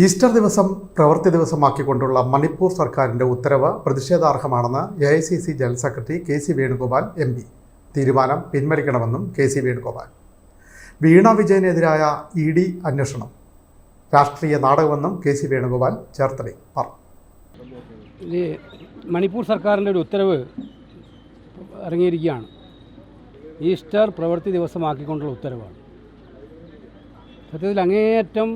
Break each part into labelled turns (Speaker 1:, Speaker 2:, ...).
Speaker 1: Easter ദിവസം പ്രവൃത്തി ദിവസമാക്കിക്കൊണ്ടുള്ള മണിപ്പൂർ സർക്കാരിന്റെ ഉത്തരവ് പ്രതിഷേധാർഹമാണെന്ന് A I C C general secretary K C Venugopal M P. തീരുമാനം പിൻവലിക്കണമെന്നും കെ സി വേണുഗോപാൽ. വീണ വിജയനെതിരായ ഇ ഡി അന്വേഷണം. രാഷ്ട്രീയ നാടകമെന്നും കെ സി വേണുഗോപാൽ ചേർത്തലയിൽ പറഞ്ഞു.
Speaker 2: മണിപ്പൂർ സർക്കാരിന്റെ ഒരു ഉത്തരവ് ഇറങ്ങിയിരിക്കുകയാണ്. ഈസ്റ്റർ പ്രവൃത്തി ദിവസമാക്കിക്കൊണ്ടുള്ള ഉത്തരവാണ്. സത്യത്തിൽ അങ്ങേയറ്റം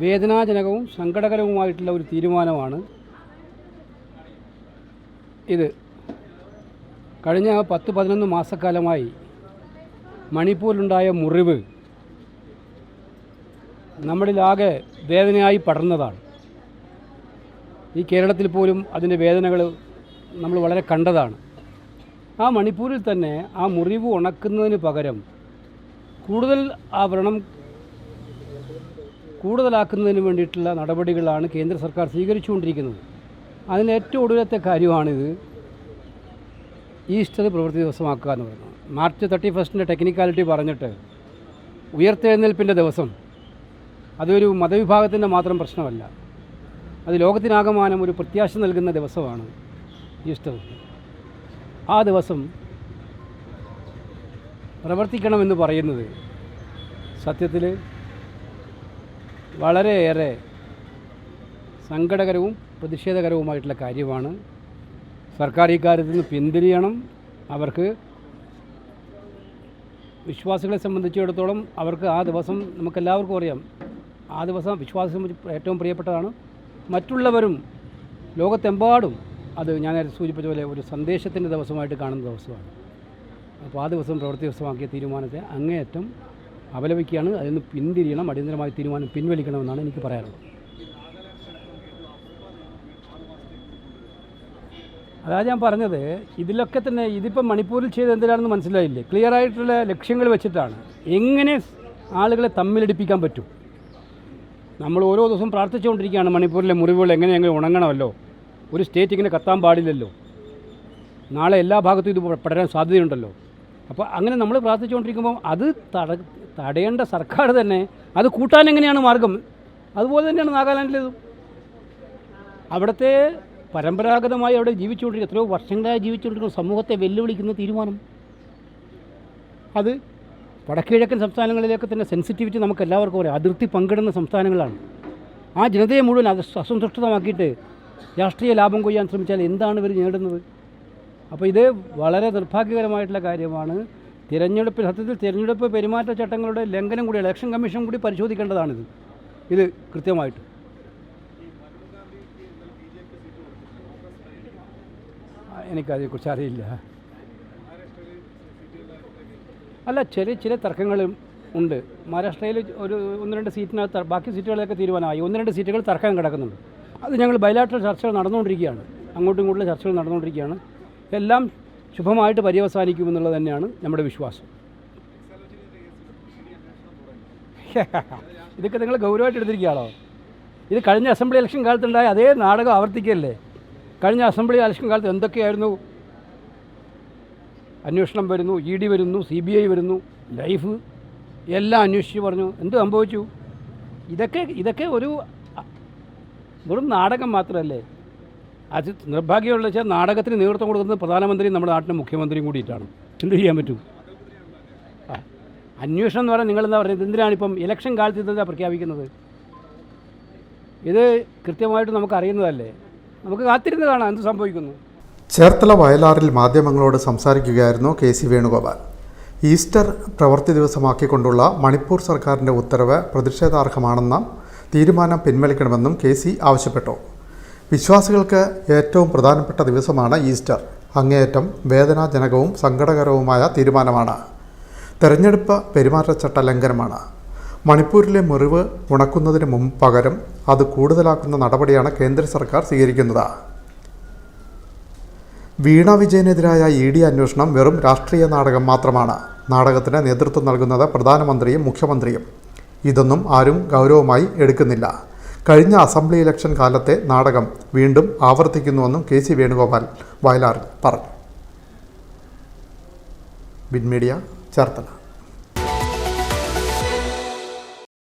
Speaker 2: വേദനാജനകവും സങ്കടകരവുമായിട്ടുള്ള ഒരു തീരുമാനമാണ് ഇത്. കഴിഞ്ഞ പത്ത് പതിനൊന്ന് മാസക്കാലമായി മണിപ്പൂരിലുണ്ടായ മുറിവ് നമ്മളിലാകെ വേദനയായി പടർന്നതാണ്. ഈ കേരളത്തിൽ പോലും അതിന്റെ വേദനകൾ നമ്മൾ വളരെ കണ്ടതാണ്. ആ മണിപ്പൂരിൽ തന്നെ ആ മുറിവ് ഉണക്കുന്നതിന് പകരം കൂടുതൽ ആ വ്രണം കൂടുതലാക്കുന്നതിന് വേണ്ടിയിട്ടുള്ള നടപടികളാണ് കേന്ദ്ര സർക്കാർ സ്വീകരിച്ചുകൊണ്ടിരിക്കുന്നത്. അതിന് ഏറ്റവും ഒടുവിലത്തെ കാര്യമാണിത്. ഈസ്റ്റർ പ്രവൃത്തി ദിവസമാക്കുക എന്ന് പറയുന്നത്. മാർച്ച് തേർട്ടി ഫസ്റ്റിന്റെ ടെക്നിക്കാലിറ്റി പറഞ്ഞിട്ട് ഉയർത്തെഴുന്നേൽപ്പിന്റെ ദിവസം അതൊരു മതവിഭാഗത്തിന്റെ മാത്രം പ്രശ്നമല്ല. അത് ലോകത്തിനാകമാനം ഒരു പ്രത്യാശ നൽകുന്ന ദിവസമാണ് ഈസ്റ്റർ. ആ ദിവസം പ്രവർത്തിക്കണമെന്ന് പറയുന്നത് സത്യത്തിൽ വളരെയേറെ സങ്കടകരവും പ്രതിഷേധകരവുമായിട്ടുള്ള കാര്യമാണ്. സർക്കാർ ഈ കാര്യത്തിൽ നിന്ന് പിന്തിരിയണം. അവർക്ക് വിശ്വാസികളെ സംബന്ധിച്ചിടത്തോളം അവർക്ക് ആ ദിവസം നമുക്കെല്ലാവർക്കും അറിയാം. ആ ദിവസം വിശ്വാസം ഏറ്റവും പ്രിയപ്പെട്ടതാണ്. മറ്റുള്ളവരും ലോകത്തെമ്പാടും അത് ഞാൻ സൂചിപ്പിച്ച പോലെ ഒരു സന്ദേശത്തിന്റെ ദിവസമായിട്ട് കാണുന്ന ദിവസമാണ്. അപ്പോൾ ആ ദിവസം പ്രവൃത്തി ദിവസമാക്കിയ തീരുമാനത്തെ അങ്ങേയറ്റം അപലപിക്കുകയാണ്. അതിൽ നിന്ന് പിന്തിരിയണം അടിയന്തരമായ തീരുമാനം പിൻവലിക്കണമെന്നാണ് എനിക്ക് പറയാനുള്ളത്. അതാ ഞാൻ പറഞ്ഞത് ഇതിലൊക്കെ തന്നെ ഇതിപ്പം മണിപ്പൂരിൽ ചെയ്ത് എന്തിനാണെന്ന് മനസ്സിലായില്ലേ? ക്ലിയർ ആയിട്ടുള്ള ലക്ഷ്യങ്ങൾ വെച്ചിട്ടാണ്. എങ്ങനെ ആളുകളെ തമ്മിലടിപ്പിക്കാൻ പറ്റും? നമ്മൾ ഓരോ ദിവസവും പ്രാർത്ഥിച്ചുകൊണ്ടിരിക്കുകയാണ് മണിപ്പൂരിലെ മുറിവുകൾ എങ്ങനെ എങ്ങനെ ഉണങ്ങണമല്ലോ? ഒരു സ്റ്റേറ്റ് ഇങ്ങനെ കത്താൻ പാടില്ലല്ലോ? നാളെ എല്ലാ ഭാഗത്തും ഇത് പടരാൻ സാധ്യതയുണ്ടല്ലോ? അപ്പോൾ അങ്ങനെ നമ്മൾ പ്രാർത്ഥിച്ചുകൊണ്ടിരിക്കുമ്പോൾ അത് തട തടയേണ്ട സർക്കാർ തന്നെ അത് കൂട്ടാൻ എങ്ങനെയാണ് മാർഗം? അതുപോലെ തന്നെയാണ് നാഗാലാൻഡിലേതും. അവിടുത്തെ പരമ്പരാഗതമായി അവിടെ ജീവിച്ചുകൊണ്ടിരിക്കുന്ന എത്രയോ വർഷങ്ങളായി ജീവിച്ചുകൊണ്ടിരിക്കുന്ന സമൂഹത്തെ വെല്ലുവിളിക്കുന്ന തീരുമാനം. അത് വടക്കിഴക്കൻ സംസ്ഥാനങ്ങളിലേക്ക് തന്നെ സെൻസിറ്റിവിറ്റി നമുക്ക് എല്ലാവർക്കും പറയാം അതിർത്തി പങ്കിടുന്ന സംസ്ഥാനങ്ങളാണ്. ആ ജനതയെ മുഴുവൻ അത് അസന്തുഷ്ടമാക്കിയിട്ട് രാഷ്ട്രീയ ലാഭം കൊയ്യാൻ ശ്രമിച്ചാൽ എന്താണ് ഇവർ നേടുന്നത്? അപ്പോൾ ഇത് വളരെ നിർഭാഗ്യകരമായിട്ടുള്ള കാര്യമാണ്. തിരഞ്ഞെടുപ്പ് സത്യത്തിൽ തിരഞ്ഞെടുപ്പ് പെരുമാറ്റച്ചട്ടങ്ങളുടെ ലംഘനം കൂടി ഇലക്ഷൻ കമ്മീഷൻ കൂടി പരിശോധിക്കേണ്ടതാണിത്. ഇത് കൃത്യമായിട്ട്. എനിക്കതിനെക്കുറിച്ച് അറിയില്ല. അല്ല ചെറിയ ചില തർക്കങ്ങളും ഉണ്ട്. മഹാരാഷ്ട്രയിൽ ഒരു ഒന്ന് രണ്ട് സീറ്റിനകത്ത് ബാക്കി സീറ്റുകളൊക്കെ തീരുമാനമായി. ഒന്ന് രണ്ട് സീറ്റുകൾ തർക്കം കിടക്കുന്നുണ്ട്. അത് ഞങ്ങൾ ബൈലാറ്ററൽ ചർച്ചകൾ നടന്നുകൊണ്ടിരിക്കുകയാണ്. അങ്ങോട്ടും ഇങ്ങോട്ടുള്ള ചർച്ചകൾ നടന്നുകൊണ്ടിരിക്കുകയാണ്. എല്ലാം ശുഭമായിട്ട് പര്യവസാനിക്കുമെന്നുള്ളത് തന്നെയാണ് നമ്മുടെ വിശ്വാസം. ഇതൊക്കെ നിങ്ങൾ ഗൗരവമായിട്ട് എടുത്തിരിക്കുകയാണോ? ഇത് കഴിഞ്ഞ അസംബ്ലി ഇലക്ഷൻ കാലത്തുണ്ടായ അതേ നാടകം ആവർത്തിക്കല്ലേ കഴിഞ്ഞ അസംബ്ലി ഇലക്ഷൻ കാലത്ത് എന്തൊക്കെയായിരുന്നു? അന്വേഷണം വരുന്നു ഇ ഡി വരുന്നു സി ബി ഐ വരുന്നു ലൈഫ് എല്ലാം അന്വേഷിച്ച് പറഞ്ഞു. എന്ത് സംഭവിച്ചു? ഇതൊക്കെ ഇതൊക്കെ ഒരു വെറും നാടകം മാത്രമല്ലേ? അത് നിർഭാഗ്യമുള്ള വെച്ചാൽ നാടകത്തിന് നേതൃത്വം കൊടുക്കുന്നത് പ്രധാനമന്ത്രിയും നമ്മുടെ നാട്ടിലെ മുഖ്യമന്ത്രിയും കൂടിയിട്ടാണ്. എന്ത് ചെയ്യാൻ പറ്റും? അന്വേഷണം എന്ന് പറഞ്ഞാൽ നിങ്ങളെന്താ പറയുന്നത്? എന്തിനാണ് ഇപ്പം ഇലക്ഷൻ കാലത്ത് ഇതെന്താ പ്രഖ്യാപിക്കുന്നത്? ഇത് കൃത്യമായിട്ട് നമുക്ക് അറിയുന്നതല്ലേ? നമുക്ക് കാത്തിരുന്ന് കാണാം എന്ത് സംഭവിക്കുന്നു.
Speaker 1: ചേർത്തല വയലാറിൽ മാധ്യമങ്ങളോട് സംസാരിക്കുകയായിരുന്നു കെ സി വേണുഗോപാൽ. ഈസ്റ്റർ പ്രവൃത്തി ദിവസമാക്കിക്കൊണ്ടുള്ള മണിപ്പൂർ സർക്കാരിന്റെ ഉത്തരവ് പ്രതിഷേധാർഹമാണെന്ന തീരുമാനം പിൻവലിക്കണമെന്നും കെ സി ആവശ്യപ്പെട്ടു. വിശ്വാസികൾക്ക് ഏറ്റവും പ്രധാനപ്പെട്ട ദിവസമാണ് ഈസ്റ്റർ. അങ്ങേയറ്റം വേദനാജനകവും സങ്കടകരവുമായ തീരുമാനമാണ്. തെരഞ്ഞെടുപ്പ് പെരുമാറ്റച്ചട്ട ലംഘനമാണ്. മണിപ്പൂരിലെ മുറിവ് ഉണക്കുന്നതിന് മുമ്പ് പകരം അത് കൂടുതലാക്കുന്ന നടപടിയാണ് കേന്ദ്ര സർക്കാർ സ്വീകരിക്കുന്നത്. വീണ വിജയനെതിരായ ഇ ഡി അന്വേഷണം വെറും രാഷ്ട്രീയ നാടകം മാത്രമാണ്. നാടകത്തിന് നേതൃത്വം നൽകുന്നത് പ്രധാനമന്ത്രിയും മുഖ്യമന്ത്രിയും. ഇതൊന്നും ആരും ഗൗരവമായി എടുക്കുന്നില്ല. കഴിഞ്ഞ അസംബ്ലി ഇലക്ഷൻ കാലത്തെ നാടകം വീണ്ടും ആവർത്തിക്കുന്നുവെന്നും കെ സി വേണുഗോപാൽ വയലാറിൽ പറഞ്ഞു. Bin media Cherthala.